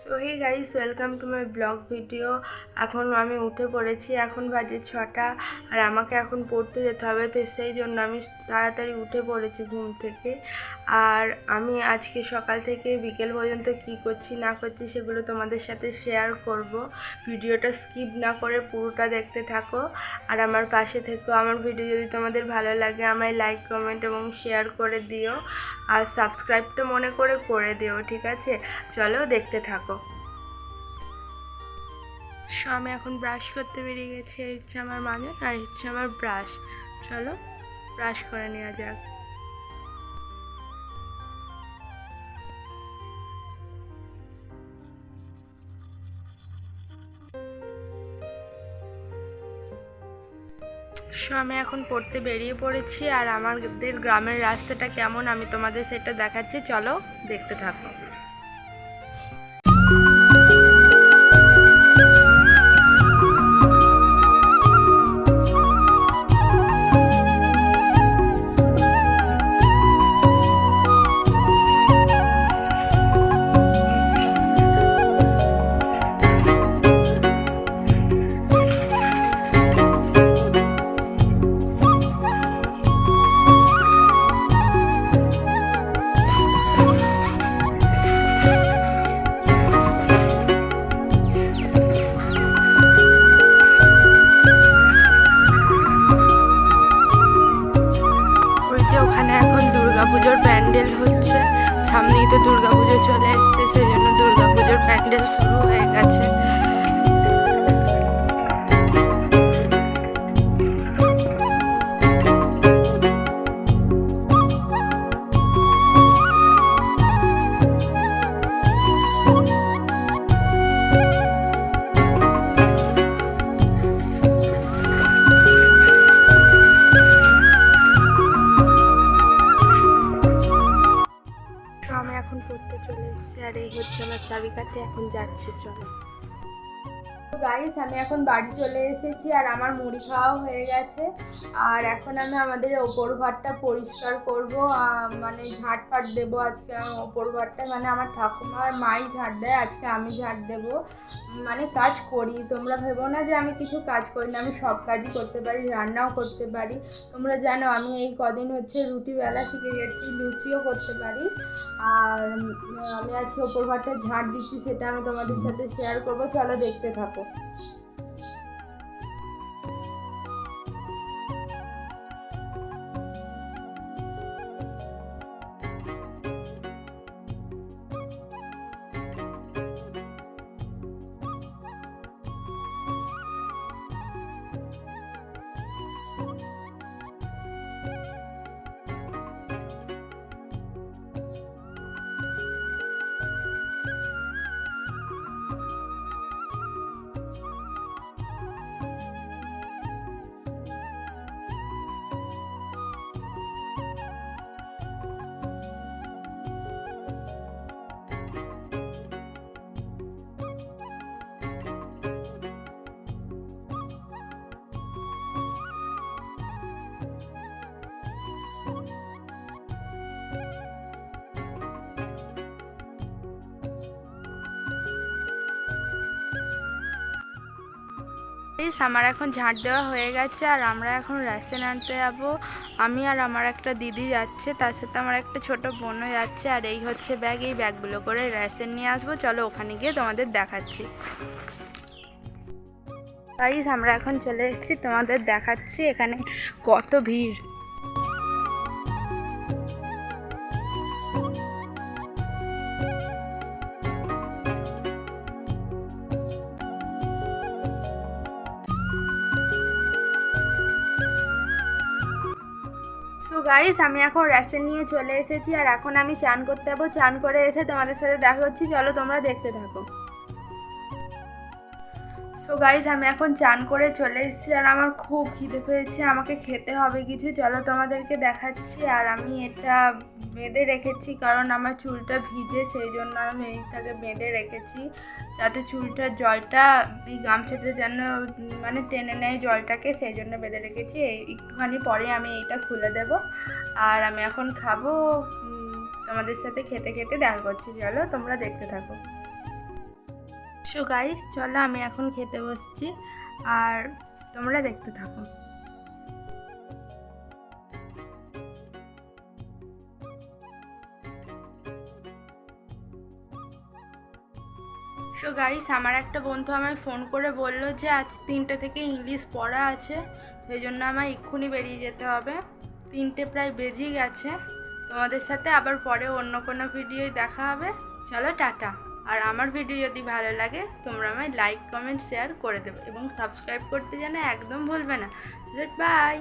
So hey guys welcome to my blog video এখন আমি উঠে পড়েছি, এখন বাজে ছটা, আর আমাকে এখন পড়তে যেতে হবে, তো সেই জন্য আমি তাড়াতাড়ি উঠে পড়েছি ঘুম থেকে। আর আমি আজকে সকাল থেকে বিকেল পর্যন্ত কি করছি, না করছি সেগুলো তোমাদের সাথে শেয়ার করব। ভিডিওটা স্কিপ না করে পুরোটা দেখতে থাকো। আর আমার পাশে থেকো, আমার ভিডিও যদি তোমাদের ভালো লাগে, আমায় লাইক কমেন্ট এবং শেয়ার করে দিও। আর সাবস্ক্রাইবটা মনে করে করে দিও, ঠিক আছে? চলো দেখতে থাকো। সো আমি এখন ব্রাশ করতে বেরিয়ে গেছি, এই হচ্ছে আমার মাজা আর এই হচ্ছে আমার ব্রাশ চলো ব্রাশ করে নেওয়া যাক। সো আমি এখন পড়তে বেরিয়ে পড়েছি আর আমাদের গ্রামের রাস্তাটা কেমন আমি তোমাদের সেটা দেখাচ্ছি। চলো, দেখতে থাকো। সামনেই তো দুর্গাপুজো চলে এসছে সেই জন্য দুর্গাপুজোর প্যান্ডেল শুরু হয়ে গেছে। চাবিকাঠি এখন যাচ্ছে চলো। গাইস আমি এখন বাড়ি চলে এসেছি আর আমার মুড়ি খাওয়া হয়ে গেছে। আর এখন আমি আমাদের ওপর ঘরটা পরিষ্কার করব। মানে ঝাড় ফাট দেবো আজকে ওপর ঘরটা মানে আমার ঠাকুমা আর মাই ঝাড় দেয়, আজকে আমি ঝাড় দেবো। মানে কাজ করি। তোমরা ভেবো না যে আমি কিছু কাজ করি না, আমি সব কাজই করতে পারি, রান্নাও করতে পারি। তোমরা জানো আমি এই কদিন হচ্ছে রুটি বেলা শিখে গেছি, লুচিও করতে পারি। আর আমি আজকে ওপর ঘরটা ঝাড় দিচ্ছি, সেটা আমি তোমাদের সাথে শেয়ার করব। চলো দেখতে থাকো। 嗯。প্লিজ আমার এখন ঝাঁট দেওয়া হয়ে গেছে আর আমরা এখন রেশন আনতে যাব। আমি আর আমার একটা দিদি যাচ্ছে, তার সাথে আমার একটা ছোট বোনও যাচ্ছে আর এই হচ্ছে ব্যাগ, এই ব্যাগগুলো করে রেশন নিয়ে আসব। চলো ওখানে গিয়ে তোমাদের দেখাচ্ছি। গাইস আমরা এখন চলে এসেছি, তোমাদের দেখাচ্ছি এখানে কত ভিড়। গাইস আমি এখন রেশন নিয়ে চলে এসেছি আর এখন আমি চান করতে যাব। চান করে এসে তোমাদের সাথে দেখা হচ্ছে। চলো তোমরা দেখতে থাকো। সো গাইজ আমি এখন চান করে চলে এসেছি আর আমার খুব খিদে পেয়েছে। আমাকে খেতে হবে কিছু। চলো তোমাদেরকে দেখাচ্ছি আর আমি এটা বেঁধে রেখেছি কারণ আমার চুলটা ভিজে, সেই জন্য আমি এইটাকে বেঁধে রেখেছি যাতে চুলটার জলটা এই গামছাটা যেন মানে টেনে নেয় জলটাকে, সেই জন্য বেঁধে রেখেছি। একটুখানি পরে আমি এইটা খুলে দেব আর আমি এখন খাব। তোমাদের সাথে খেতে খেতে দেখা করছি। চলো তোমরা দেখতে থাকো। সো গাইস চলো আমি এখন খেতে বসছি। আর তোমরা দেখতে থাকো। সো গাইস আমার একটা বন্ধু আমায় ফোন করে বলল যে, আজ তিনটে থেকে ইংলিশ পড়া আছে, সেই জন্য আমায় এক্ষুনি বেরিয়ে যেতে হবে। তিনটে প্রায় বেজেই গেছে। তোমাদের সাথে আবার পরে অন্য কোনো ভিডিওয় দেখা হবে। চলো, টাটা। আর আমার ভিডিও যদি ভালো লাগে, তোমরা আমায় লাইক কমেন্ট শেয়ার করে দেবে এবং সাবস্ক্রাইব করতে যেন একদম ভুলবে না। বাই